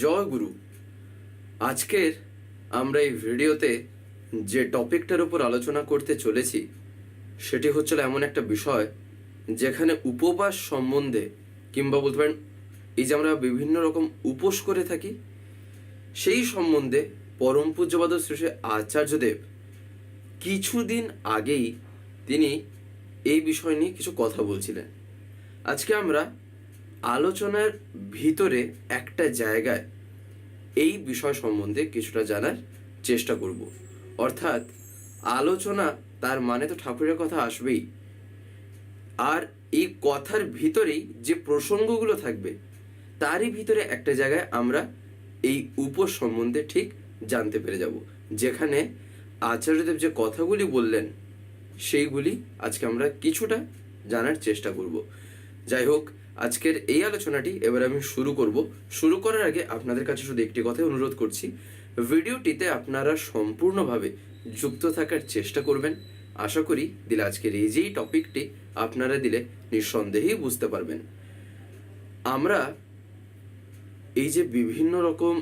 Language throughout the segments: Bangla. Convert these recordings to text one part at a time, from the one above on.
জয় গুরু। আজকের আমরা এই ভিডিওতে যে টপিকটার উপর আলোচনা করতে চলেছি, সেটি হচ্ছিল এমন একটা বিষয় যেখানে উপবাস সম্বন্ধে কিংবা বলতে পারেন এই যে আমরা বিভিন্ন রকম উপোস করে থাকি, সেই সম্বন্ধে পরম পূজ্যবাদ শ্রী আচার্যদেব কিছুদিন আগেই তিনি এই বিষয় নিয়ে কিছু কথা বলছিলেন। আজকে আমরা আলোচনার ভিতরে একটা জায়গায় এই বিষয় সম্বন্ধে কিছুটা জানার চেষ্টা করব। অর্থাৎ আলোচনা তার মানে তো ঠাকুরের কথা আসবেই। আর এই কথার ভিতরেই যে প্রসঙ্গগুলো থাকবে, তারই ভিতরে একটা জায়গায় আমরা এই উপোস সম্বন্ধে ঠিক জানতে পেরে যাব। যেখানে আচার্যদেব যে কথাগুলি বললেন, সেইগুলি আজকে আমরা কিছুটা জানার চেষ্টা করব। যাই হোক আজকের এই আলোচনাটি এবার আমি শুরু করব। শুরু করার আগে আপনাদের কাছে শুধু একটি কথাই অনুরোধ করছি, ভিডিওটিতে আপনারা সম্পূর্ণভাবে যুক্ত থাকার চেষ্টা করবেন। আশা করি দিলে আজকের এই যেই টপিকটি আপনারা দিলে নিঃসন্দেহেই বুঝতে পারবেন। আমরা এই যে বিভিন্ন রকম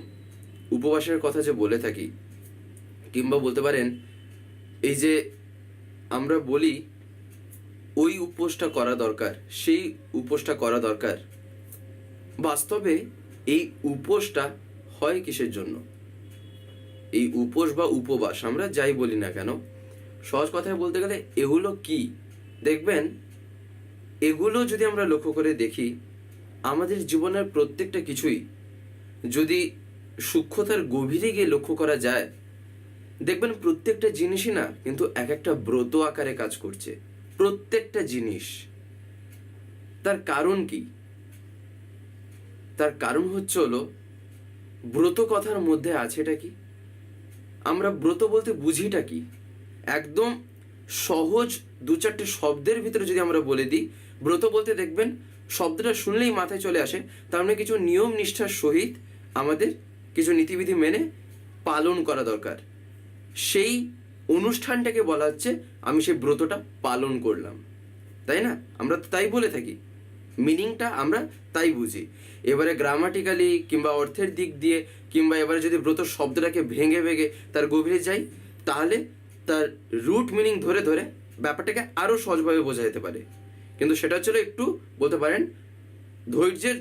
উপবাসের কথা যে বলে থাকি, কিংবা বলতে পারেন এই যে আমরা বলি ওই উপোসটা করা দরকার, সেই উপোসটা করা দরকার। বাস্তবে এই উপোসটা হয় কিসের জন্য? এই উপোস বা উপবাস, আমরা যাই বলি না কেন, সহজ কথায় বলতে গেলে এগুলো কি? দেখবেন, এগুলো যদি আমরা লক্ষ্য করে দেখি, আমাদের জীবনের প্রত্যেকটা কিছুই যদি সূক্ষ্মতার গভীরে গিয়ে লক্ষ্য করা যায়, দেখবেন প্রত্যেকটা জিনিসই না কিন্তু এক একটা ব্রত আকারে কাজ করছে। প্রত্যেকটা জিনিস, তার কারণ কি? তার কারণ হচ্ছে হলো, ব্রত কথার মধ্যে আছেটা কি? আমরা ব্রত বলতে বুঝিটা কি? একদম সহজ দু চারটে শব্দের ভিতরে যদি আমরা বলে দিই, ব্রত বলতে দেখবেন শব্দটা শুনলেই মাথায় চলে আসে, তার মানে কিছু নিয়ম নিষ্ঠার সহিত আমাদের কিছু নীতিবিধি মেনে পালন করা দরকার। সেই অনুষ্ঠানটাকে বলা হচ্ছে, আমি সেই ব্রতটা পালন করলাম। তাই না? আমরা তাই বলে থাকি। মিনিংটা আমরা তাই বুঝি। এবারে গ্রামাটিক্যালি কিংবা অর্থের দিক দিয়ে কিংবা এবারে যদি ব্রত শব্দটাকে ভেঙে ভেঙে তার গভীরে যাই, তাহলে তার রুট মিনিং ধরে ধরে ব্যাপারটাকে আরও সহজভাবে বোঝা যেতে পারে। কিন্তু সেটা হচ্ছিল একটু বলতে পারেন, ধৈর্যের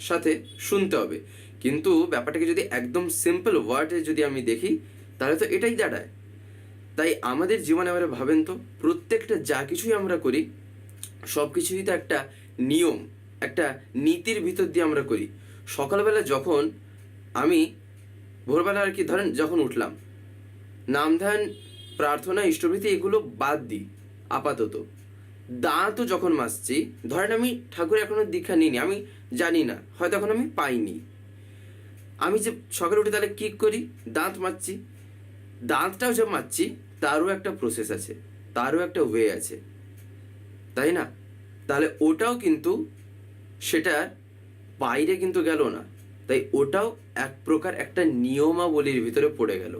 সাথে শুনতে হবে। কিন্তু ব্যাপারটাকে যদি একদম সিম্পল ওয়ার্ডে যদি আমি দেখি, তাহলে তো এটাই দাঁড়ায়। তাই আমাদের জীবনে এবারে ভাবেন তো, প্রত্যেকটা যা কিছুই আমরা করি, সব কিছুই তো একটা নিয়ম, একটা নীতির ভিতর দিয়ে আমরা করি। সকালবেলা যখন আমি ভোরবেলা আর কি, ধরেন যখন উঠলাম নাম ধ্যান প্রার্থনা, ইষ্টভৃতি, এগুলো বাদ দিই, আপাতত। দাঁতও যখন মাজছি, ধরেন আমি ঠাকুর এখনও দীক্ষা নিইনি, আমি জানি না, হয়তো এখন আমি পাইনি। আমি যে সকালে উঠে তাহলে কী করি? দাঁত মাজছি। দাঁতটাও যে মাজছি তারও একটা প্রসেস আছে, তারও একটা ওয়ে আছে। তাই না? তাহলে ওটাও কিন্তু সেটার বাইরে কিন্তু গেল না। তাই ওটাও এক প্রকার একটা নিয়মাবলীর ভিতরে পড়ে গেল।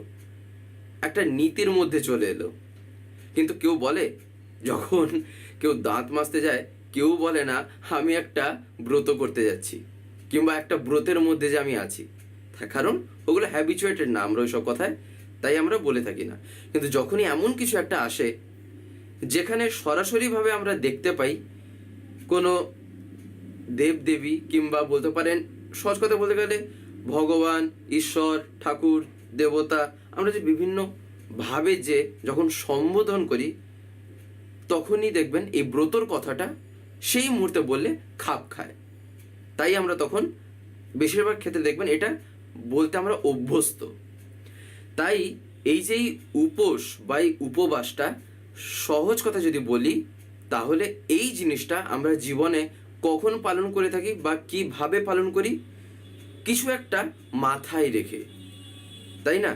একটা নীতির মধ্যে চলে এলো। কিন্তু কেউ বলে, যখন কেউ দাঁত মাজতে যায়, কেউ বলে না, আমি একটা ব্রত করতে যাচ্ছি কিংবা একটা ব্রতের মধ্যে যে আমি আছি তার কারণ ওগুলো হ্যাবিচুয়েটেড না, আমরা ওইসব কথায় তাই আমরা বলে থাকি না। কিন্তু যখনই এমন কিছু একটা আসে, যেখানে সরাসরিভাবে আমরা দেখতে পাই, কোনো দেবদেবী কিংবা বলতে পারেন, সহজ কথা বলতে গেলে ভগবান, ঈশ্বর, ঠাকুর, দেবতা, আমরা যে বিভিন্ন ভাবে যে যখন সম্বোধন করি, তখনই দেখবেন এই ব্রতর কথাটা সেই মুহূর্তে বললে খাপ খায়। তাই আমরা তখন বেশিরভাগ ক্ষেত্রে দেখবেন এটা বলতে আমরা অভ্যস্ত। তাই এই যেই উপোস বা এই উপবাসটা সহজ কথা যদি বলি, তাহলে এই জিনিসটা আমরা জীবনে কখন পালন করে থাকি বা কীভাবে পালন করি, কিছু একটা মাথায় রেখে। তাই না?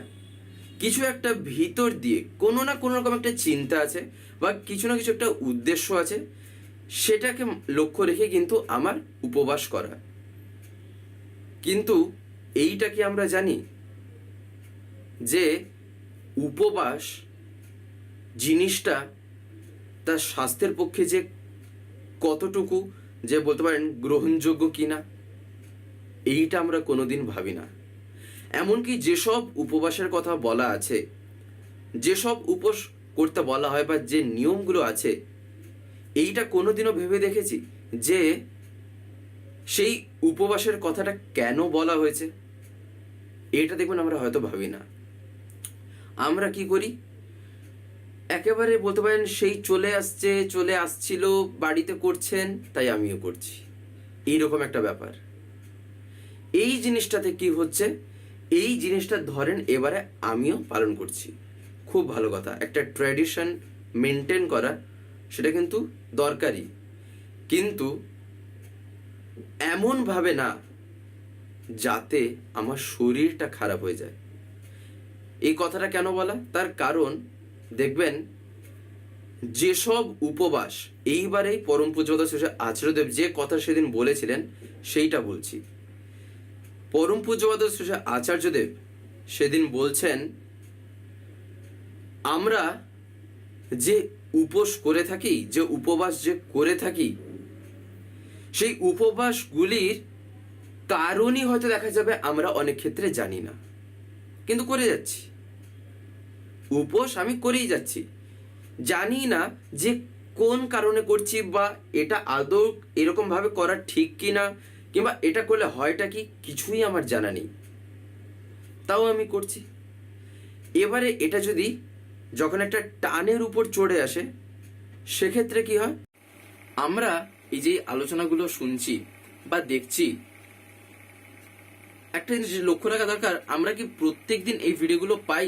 কিছু একটা ভিতর দিয়ে কোনো না কোনো রকম একটা চিন্তা আছে বা কিছু না কিছু একটা উদ্দেশ্য আছে, সেটাকে লক্ষ্য রেখে কিন্তু আমার উপবাস করা। কিন্তু এইটা কি আমরা জানি? যে উপবাস জিনিসটা তার স্বাস্থ্যের পক্ষে যে কতটুকু যে বলতে পারেন গ্রহণযোগ্য কিনা, এইটা আমরা কোনোদিন ভাবি না। এমনকি যেসব উপবাসের কথা বলা আছে, যেসব উপোস করতে বলা হয় বা যে নিয়মগুলো আছে, এইটা কোনোদিনও ভেবে দেখেছি যে সেই উপবাসের কথাটা কেন বলা হয়েছে? এটা দেখবেন আমরা হয়তো ভাবি না। আমরা কি করি? একেবারে বলতে পারেন সেই চলে আসছে, চলে আসছিল, বাড়িতে করছেন, তাই আমিও করছি। এইরকম একটা ব্যাপার। এই জিনিসটাতে কি হচ্ছে? এই জিনিসটা ধরেন এবারে আমিও পালন করছি। খুব ভালো কথা। একটা ট্র্যাডিশন মেনটেন করা, সেটা কিন্তু দরকারি কিন্তু এমনভাবে না, যাতে আমার শরীরটা খারাপ হয়ে যায়। এই কথাটা কেন বলা? তার কারণ, দেখবেন, যেসব উপবাস এইবারেই পরম পূজ্যতা শেষে আচার্যদেব যে কথা সেদিন বলেছিলেন, সেইটা বলছি। পরম পূজ্যপাদ শেষে আচার্যদেব সেদিন বলছেন, আমরা যে উপোস করে থাকি, যে উপবাস যে করে থাকি, সেই উপবাসগুলির কারণই হয়তো দেখা যাবে আমরা অনেক ক্ষেত্রে জানি না। কিন্তু করে যাচ্ছি। উপোস আমি করেই যাচ্ছি। জানি না যে কোন কারণে করছি বা এটা আদৌ এরকম ভাবে করা ঠিক কি না কিংবা এটা করলে হয়টা কি কিছুই আমার জানা নেই। তাও আমি করছি। এবারে এটা যদি যখন একটা টানের উপর চড়ে আসে, সেক্ষেত্রে কি হয়? আমরা এই যে আলোচনাগুলো শুনছি বা দেখছি, একটা জিনিস লক্ষ্য রাখা দরকার, আমরা কি প্রত্যেকদিন এই ভিডিওগুলো পাই?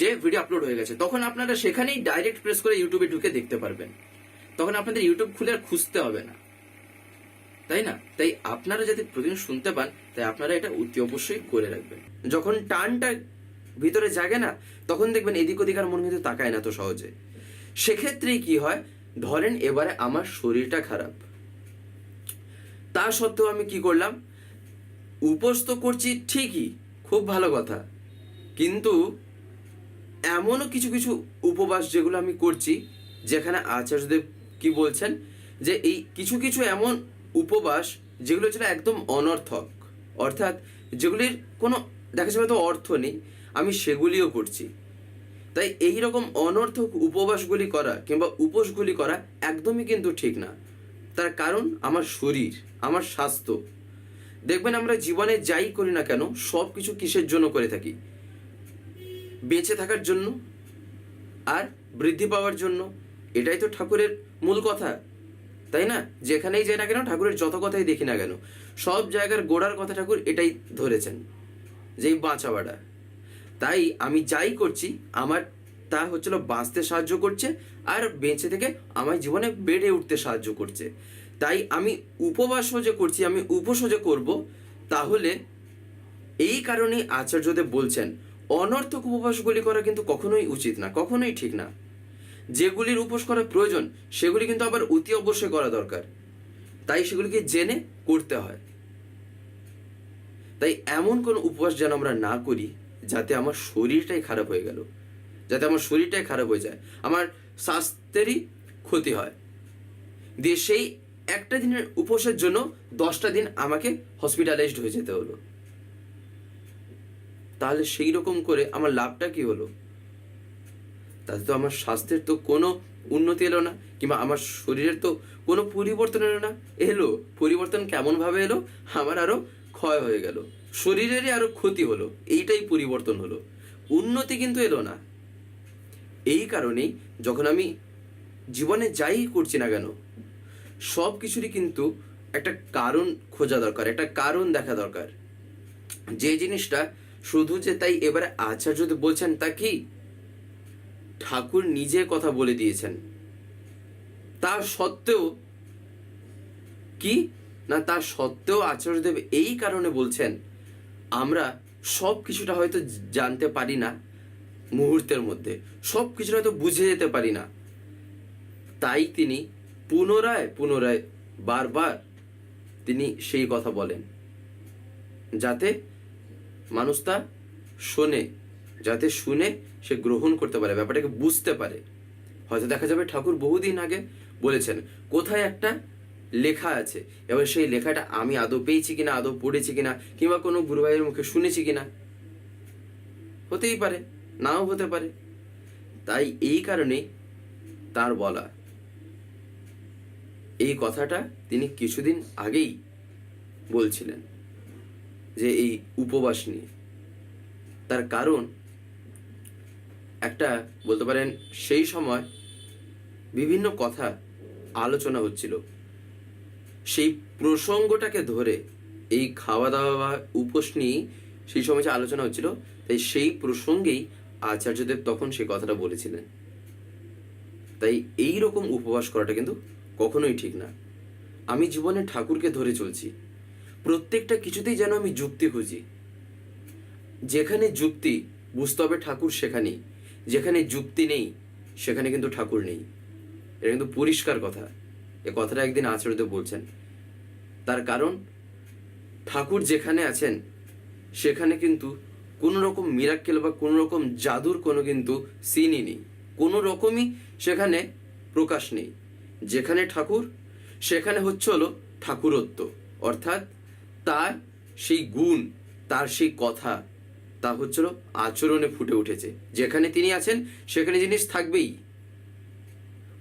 যে ভিডিও আপলোড হয়ে গেছে, তখন আপনারা সেখানেই ডাইরেক্ট প্রেস করে ইউটিউবে ঢুকে দেখতে পারবেন। তখন আপনাদের ইউটিউব খুলে আর খুঁজতে হবে না। তাই না? তাই আপনারা যাতে প্রতিদিন শুনতে পান, তাই আপনারা এটা অতি অবশ্যই করে রাখবেন। যখন টানটা ভিতরে জাগে না, তখন দেখবেন এদিক ওদিক আর মন কিন্তু তাকায় না তো সহজে। সেক্ষেত্রেই কি হয়, ধরেন এবারে আমার শরীরটা খারাপ। তা সত্ত্বেও আমি কি করলাম? উপোস তো করছি ঠিকই, খুব ভালো কথা। কিন্তু এমনও কিছু কিছু উপবাস যেগুলো আমি করছি, যেখানে আচার্যদেব কি বলছেন? যে এই কিছু কিছু এমন উপবাস যেগুলো ছিল একদম অনর্থক, অর্থাৎ যেগুলির কোনো, দেখা যাবে তো অর্থ নেই, আমি সেগুলিও করছি। তাই এই রকম অনর্থক উপবাসগুলি করা কিংবা উপোসগুলি করা একদমই কিন্তু ঠিক না। তার কারণ আমার শরীর, আমার স্বাস্থ্য। দেখবেন আমরা জীবনে যাই করি না কেন সব কিছু কিসের জন্য করে থাকি? বেঁচে থাকার জন্য আর বৃদ্ধি পাওয়ার জন্য। এটাই তো ঠাকুরের মূল কথা, তাই না? যেখানেই যাই না কেন, ঠাকুরের যত কথাই দেখি না কেন, সব জায়গার গোড়ার কথা ঠাকুর এটাই ধরেছেন যেই বাঁচাবাটা। তাই আমি যাই করছি, আমার তা হচ্ছিল বাঁচতে সাহায্য করছে, আর বেঁচে থেকে আমার জীবনে বেড়ে উঠতে সাহায্য করছে। তাই আমি উপবাসও যে করছি, আমি উপোসও যে করব, তাহলে এই কারণেই আচার্যদেব বলছেন অনর্থক উপবাসগুলি করা কিন্তু কখনোই উচিত না, কখনোই ঠিক না। যেগুলির উপোস করা প্রয়োজন, সেগুলি কিন্তু আবার অতি অবশ্যই করা দরকার। তাই সেগুলিকে জেনে করতে হয়। তাই এমন কোন উপবাস যেন আমরা না করি, যাতে আমার শরীরটাই খারাপ হয়ে গেল, যাতে আমার শরীরটাই খারাপ হয়ে যায়, আমার স্বাস্থ্যেরই ক্ষতি হয়। দিয়ে সেই একটা দিনের উপোসের জন্য দশটা দিন আমাকে হসপিটালাইজড হয়ে যেতে হলো। তাহলে সেই রকম করে আমার লাভটা কি হলো? তাতে তো আমার স্বাস্থ্যের তো কোনো উন্নতি এলো না, কিংবা আমার শরীরের তো কোনো পরিবর্তন এলো না। এলো, পরিবর্তন কেমন ভাবে এলো? আমার আরও ক্ষয় হয়ে গেল। শরীরেরই আরও ক্ষতি হলো, এইটাই পরিবর্তন হলো। উন্নতি কিন্তু এলো না। এই কারণেই যখন আমি জীবনে যাই করছি না কেন, সব কিছুরই কিন্তু একটা কারণ খোঁজা দরকার, একটা কারণ দেখা দরকার। যে জিনিসটা শুধু যে তাই এবারে আচার্য বলছেন তা কি? ঠাকুর নিজে কথা বলে দিয়েছেন। তা সত্ত্বেও কি? না, তা সত্ত্বেও আচার্যদেব এই কারণে বলছেন, আমরা সব কিছুটা হয়তো জানতে পারি না মুহূর্তের মধ্যে, সব কিছুটা হয়তো বুঝে যেতে পারি না। তাই তিনি পুনরায় পুনরায় বারবার তিনি সেই কথা বলেন, যাতে মানুষ তা শোনে, যাতে শুনে সে গ্রহণ করতে পারে, ব্যাপারটাকে বুঝতে পারে। হয়তো দেখা যাবে ঠাকুর বহুদিন আগে বলেছেন, কোথায় একটা লেখা আছে, এবার সেই লেখাটা আমি আদৌ পেয়েছি কিনা, আদৌ পড়েছি কিনা, কিংবা কোনো গুরু ভাইয়ের মুখে শুনেছি কিনা? হতেই পারে, নাও হতে পারে। তাই এই কারণে তার বলা। এই কথাটা তিনি কিছুদিন আগেই বলছিলেন। যে এই উপবাস নিয়ে। তার কারণ একটা, বলতে পারেন, সেই সময় বিভিন্ন কথা আলোচনা হচ্ছিল। সেই প্রসঙ্গটাকে ধরে এই খাওয়া দাওয়া বা উপোস নিয়ে সেই সময় যে আলোচনা হচ্ছিল, তাই সেই প্রসঙ্গেই আচার্যদেব তখন সেই কথাটা বলেছিলেন। তাই এই রকম উপবাস করাটা কিন্তু কখনোই ঠিক না। আমি জীবনে ঠাকুরকে ধরে চলছি। প্রত্যেকটা কিছুতেই যেন আমি যুক্তি খুঁজি। যেখানে যুক্তি, বুঝতে হবে ঠাকুর সেখানেই। যেখানে যুক্তি নেই, সেখানে কিন্তু ঠাকুর নেই। এটা কিন্তু পরিষ্কার কথা। এ কথাটা একদিন আচরিত বলছেন। তার কারণ, ঠাকুর যেখানে আছেন, সেখানে কিন্তু কোনো রকম মিরাক্কেল বা কোনো রকম জাদুর কোনো কিন্তু সিনই নেই। কোনো রকমই সেখানে প্রকাশ নেই। যেখানে ঠাকুর, সেখানে হচ্ছে হলো ঠাকুরত্ব। অর্থাৎ তার সেই গুণ, তার সেই কথা, তা হচ্ছিল আচরণে ফুটে উঠেছে। যেখানে তিনি আছেন, সেখানে জিনিস থাকবেই।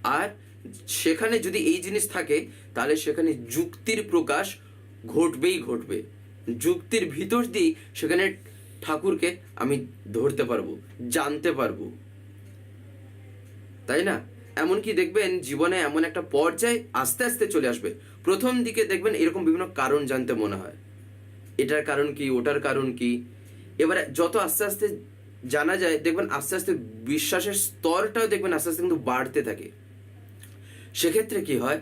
আর সেখানে যদি এই জিনিস থাকে, তাহলে সেখানে যুক্তির প্রকাশ ঘটবেই ঘটবে। যুক্তির ভিতর দিয়ে সেখানে ঠাকুরকে আমি ধরতে পারব, জানতে পারব। তাই না? এমনকি দেখবেন, জীবনে এমন একটা পর্যায়ে আস্তে আস্তে চলে আসবে। প্রথম দিকে দেখবেন এরকম বিভিন্ন কারণ জানতে মনে হয়। এটার কারণ কি, ওটার কারণ কি? এবারে যত আস্তে আস্তে জানা যায়, দেখবেন আস্তে আস্তে বিশ্বাসের স্তরটাও দেখবেন আস্তে আস্তে কিন্তু বাড়তে থাকে। সেক্ষেত্রে কি হয়,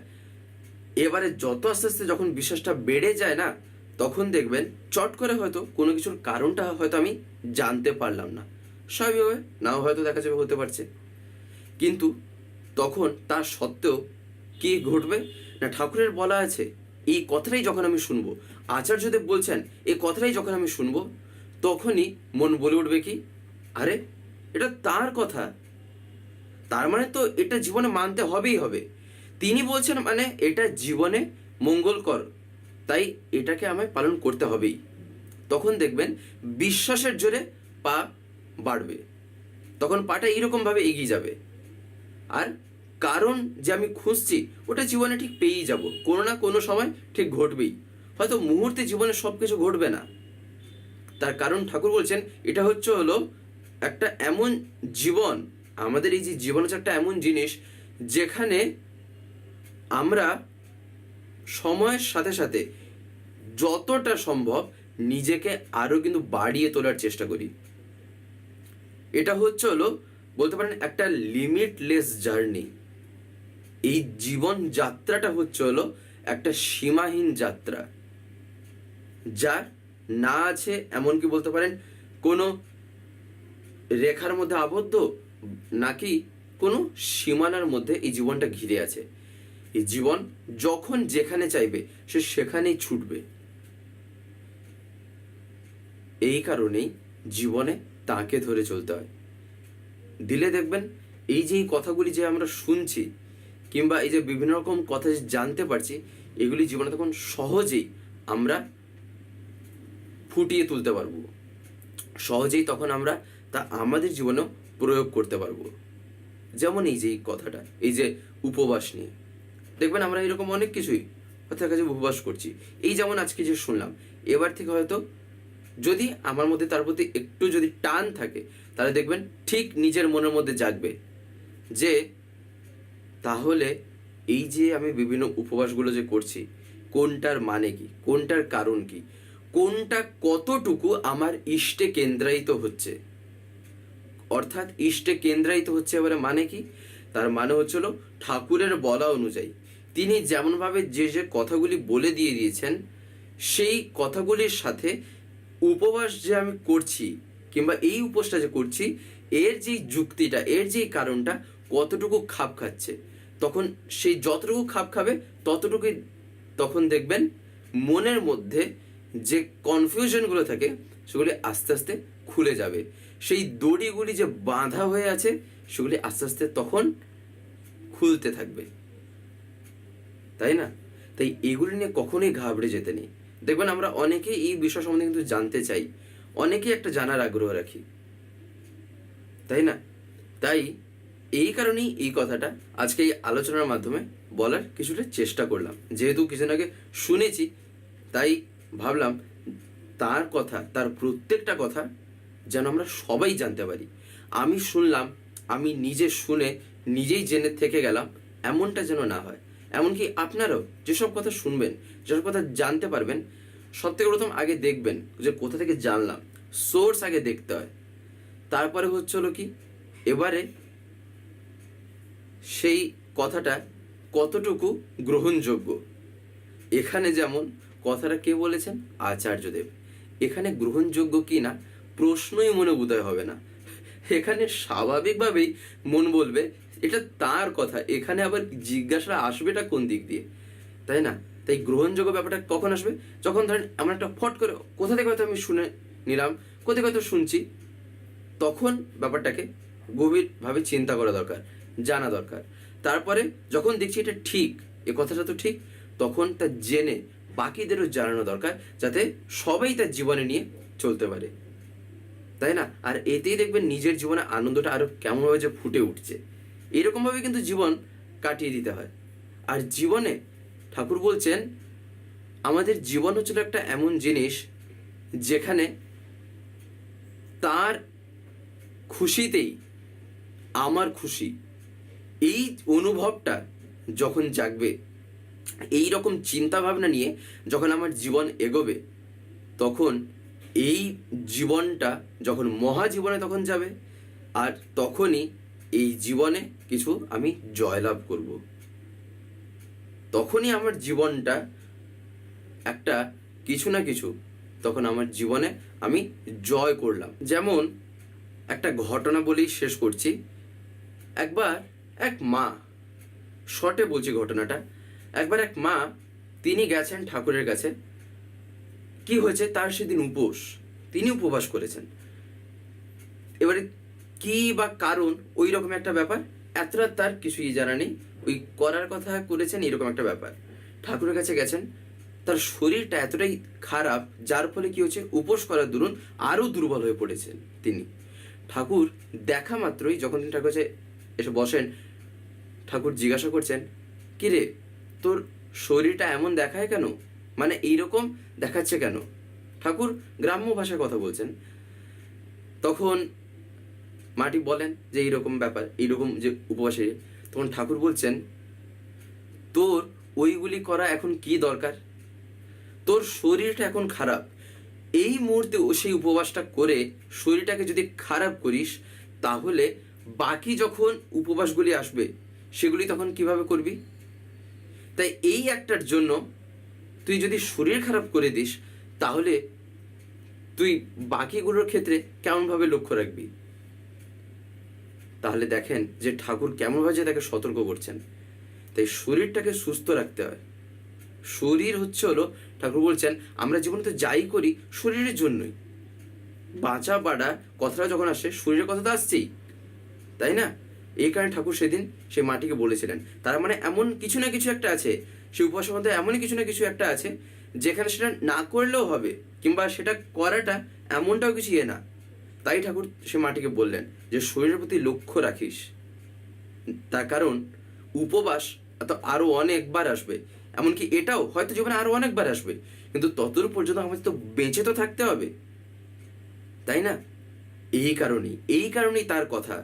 এবারে যত আস্তে আস্তে যখন বিশ্বাসটা বেড়ে যায় না, তখন দেখবেন চট করে হয়তো কোনো কিছুর কারণটা হয়তো আমি জানতে পারলাম না। স্বাভাবিকভাবে নাও হয়তো দেখা যাবে হতে পারছে। কিন্তু তখন তার সত্ত্বেও কি ঘটবে? না, ঠাকুরের বলা আছে, এই কথাটাই যখন আমি শুনব, আচার্যদেব বলছেন, এই কথাটাই যখন আমি শুনব, তখনই মন বলে উঠবে কি? আরে, এটা তার কথা। তার মানে তো এটা জীবনে মানতে হবেই হবে। তিনি বলছেন মানে এটা জীবনে মঙ্গলকর, তাই এটাকে আমায় পালন করতে হবেই। তখন দেখবেন বিশ্বাসের জোরে পা বাড়বে। তখন পাটা এইরকমভাবে এগিয়ে যাবে। আর কারণ যে আমি খুঁজছি, ওটা জীবনে ঠিক পেয়েই যাব। কোনো না কোনো সময় ঠিক ঘটবেই। হয়তো মুহূর্তে জীবনে সব কিছু ঘটবে না। তার কারণ ঠাকুর বলছেন, এটা হচ্ছে হলো একটা এমন জীবন, আমাদের এই যে জীবন হচ্ছে একটা এমন জিনিস, যেখানে আমরা সময়ের সাথে সাথে যতটা সম্ভব নিজেকে আরও কিন্তু বাড়িয়ে তোলার চেষ্টা করি। এটা হচ্ছে হলো, বলতে পারেন একটা লিমিটলেস জার্নি এই জীবন যাত্রাটা হচ্ছে হলো একটা সীমাহীন যাত্রা। যার না আছে এমনকি বলতে পারেন, কোনো রেখার মধ্যে আবদ্ধ, নাকি কোনো সীমানার মধ্যে এই জীবনটা ঘিরে আছে। এই জীবন যখন যেখানে চাইবে, সে সেখানেই ছুটবে। এই কারণেই জীবনে তাকে ধরে চলতে হয়। দিলে দেখবেন, এই যে কথাগুলি যে আমরা শুনছি কিংবা এই যে বিভিন্ন রকম কথা যে জানতে পারছি, এগুলি জীবনে তখন সহজেই আমরা ফুটিয়ে তুলতে পারব। সহজেই তখন আমরা তা আমাদের জীবনেও প্রয়োগ করতে পারব। যেমন এই যে কথাটা, এই যে উপবাস নিয়ে। দেখবেন আমরা এরকম অনেক কিছুই অর্থাৎ কাছে উপবাস করছি। এই যেমন আজকে যে শুনলাম, এবার থেকে হয়তো যদি আমার মধ্যে তার প্রতি একটু যদি টান থাকে, তাহলে দেখবেন ঠিক নিজের মনের মধ্যে জাগবে যে তাহলে এই যে আমি বিভিন্ন উপবাসগুলো যে করছি, কোনটার মানে কি? কোনটার কারণ কি? কোনটা কতটুকু আমার ইষ্টে কেন্দ্রায়িত হচ্ছে? অর্থাৎ ইষ্টে কেন্দ্রায়িত হচ্ছে এবারে মানে কি? তার মানে হচ্ছিল ঠাকুরের বলা অনুযায়ী, তিনি যেমনভাবে যে যে কথাগুলি বলে দিয়ে দিয়েছেন, সেই কথাগুলির সাথে উপবাস যে আমি করছি কিংবা এই উপোসটা যে করছি, এর যে যুক্তিটা, এর যে কারণটা কতটুকু খাপ খাচ্ছে, তখন সেই যতটুকু খাপ খাবে, ততটুকুই তখন দেখবেন মনের মধ্যে যে কনফিউশনগুলো থাকে, সেগুলি আস্তে আস্তে খুলে যাবে। সেই দড়িগুলি যে বাঁধা হয়ে আছে, সেগুলি আস্তে আস্তে তখন খুলতে থাকবে। তাই না? তাই এগুলি নিয়ে কখনোই ঘাবড়ে যেতে নেই। দেখবেন আমরা অনেকেই এই বিষয় সম্বন্ধে কিন্তু জানতে চাই। অনেকেই একটা জানার আগ্রহ রাখি। তাই না? তাই এই কারণেই এই কথাটা আজকে এই আলোচনার মাধ্যমে বলার কিছুটা চেষ্টা করলাম। যেহেতু কিছুদিন আগে শুনেছি, তাই ভাবলাম তার কথা, তার প্রত্যেকটা কথা যেন আমরা সবাই জানতে পারি। আমি শুনলাম, আমি নিজে শুনে নিজেই জেনে থেকে গেলাম, এমনটা যেন না হয়। এমনকি আপনারাও যেসব কথা শুনবেন, যেসব কথা জানতে পারবেন সব থেকে প্রথম আগে দেখবেন যে কোথা থেকে জানলাম। সোর্স আগে দেখতে হয়। তারপরে হচ্ছে হলো কি, এবারে সেই কথাটা কতটুকু গ্রহণযোগ্য? এখানে যেমন কথাটা কে বলেছেন? আচার্যদেব। এখানে গ্রহণযোগ্য কি না? প্রশ্নই মনে উদয় হবে না। এখানে স্বাভাবিকভাবেই মন বলবে, এটা তার কথা। এখানে আবার জিজ্ঞাসা আসবেটা কোন দিক দিয়ে? তাই না? তাই গ্রহণযোগ্য ব্যাপারটা কখন আসবে? যখন ধরেন আমরা একটা ফট করে, কোথা থেকে হয়তো আমি শুনে নিলাম কোথায় হয়তো শুনছি, তখন ব্যাপারটাকে গভীরভাবে চিন্তা করা দরকার। জানা দরকার। তারপরে যখন দেখছি এটা ঠিক, এ কথাটা তো ঠিক, তখন তা জেনে বাকিদেরও জানানো দরকার যাতে সবাই তার জীবনে নিয়ে চলতে পারে। তাই না? আর এতেই দেখবেন নিজের জীবনে আনন্দটা আরও কেমনভাবে যে ফুটে উঠছে। এরকমভাবে কিন্তু জীবন কাটিয়ে দিতে হয়। আর জীবনে ঠাকুর বলছেন, আমাদের জীবন হচ্ছিল একটা এমন জিনিস যেখানে তার খুশিতেই আমার খুশি এই অনুভবটা যখন জাগবে, এই রকম চিন্তা ভাবনা নিয়ে যখন আমার জীবন এগোবে, তখন এই জীবনটা যখন মহাজীবনে তখন যাবে আর তখনই এই জীবনে কিছু আমি জয়লাভ করব। তখনই আমার জীবনটা একটা কিছু না কিছু তখন আমার জীবনে আমি জয় করলাম। যেমন একটা ঘটনা বলেই শেষ করছি। একবার এক মা, শর্টে বলছি ঘটনাটা, একবার এক মা, তিনি গেছেন ঠাকুরের কাছে। কি হয়েছে? তার সেদিন উপোস। তিনি উপবাস করেছেন। এবারে কি বা কারণ? ওই রকম একটা ব্যাপার। এতটা তার কিছুই জানা নেই। ওই করার কথা করেছেন, এরকম একটা ব্যাপার। ঠাকুরের কাছে গেছেন। তার শরীরটা এতটাই খারাপ, যার ফলে কি হচ্ছে উপোস করার দরুন আরও দুর্বল হয়ে পড়েছেন তিনি। ঠাকুর দেখা মাত্রই যখন তিনি ঠাকুর কাছে এসে বসেন ঠাকুর জিজ্ঞাসা করছেন কি রে তোর শরীরটা এমন দেখায় কেন? মানে এইরকম দেখাচ্ছে কেন? ঠাকুর গ্রাম্য ভাষায় কথা বলছেন। তখন মাটি বলেন যে এইরকম ব্যাপার, এইরকম যে উপবাসে। তখন ঠাকুর বলছেন, তোর ওইগুলি করা এখন কি দরকার? তোর শরীরটা এখন খারাপ। এই মুহূর্তে সেই উপবাসটা করে শরীরটাকে যদি খারাপ করিস, তাহলে বাকি যখন উপবাসগুলি আসবে সেগুলি তখন কীভাবে করবি? তাই এই একটার জন্য তুই যদি শরীর খারাপ করে দিস, তাহলে তুই বাকিগুলোর ক্ষেত্রে কেমনভাবে লক্ষ্য রাখবি? তাহলে দেখেন যে ঠাকুর কেমনভাবে তাকে সতর্ক করছেন। তাই শরীরটাকে সুস্থ রাখতে হয়। শরীর হচ্ছে হলো, ঠাকুর বলছেন, আমরা জীবনে তো যাই করি শরীরের জন্যই। বাঁচা বাড়া কথাটা যখন আসে, শরীরের কথা তো আসছেই। তাই না? এই কারণে ঠাকুর সেদিন সেই মাটিকে বলেছিলেন। তার মানে এমন কিছু না কিছু একটা আছে সেই উপবাসের মধ্যে এমনই কিছু না কিছু একটা আছে, যেখানে সেটা না করলেও হবে, কিংবা সেটা করাটা এমনটাও কিছু ইয়ে না। তাই ঠাকুর সে মাটিকে বললেন যে, শরীরের প্রতি লক্ষ্য রাখিস। তার কারণ উপবাস তো আরও অনেকবার আসবে। এমনকি এটাও, হয়তো জীবনে আরও অনেকবার আসবে, কিন্তু ততদূর পর্যন্ত আমাদের তো বেঁচে তো থাকতে হবে। তাই না? এই কারণেই এই কারণেই তার কথা।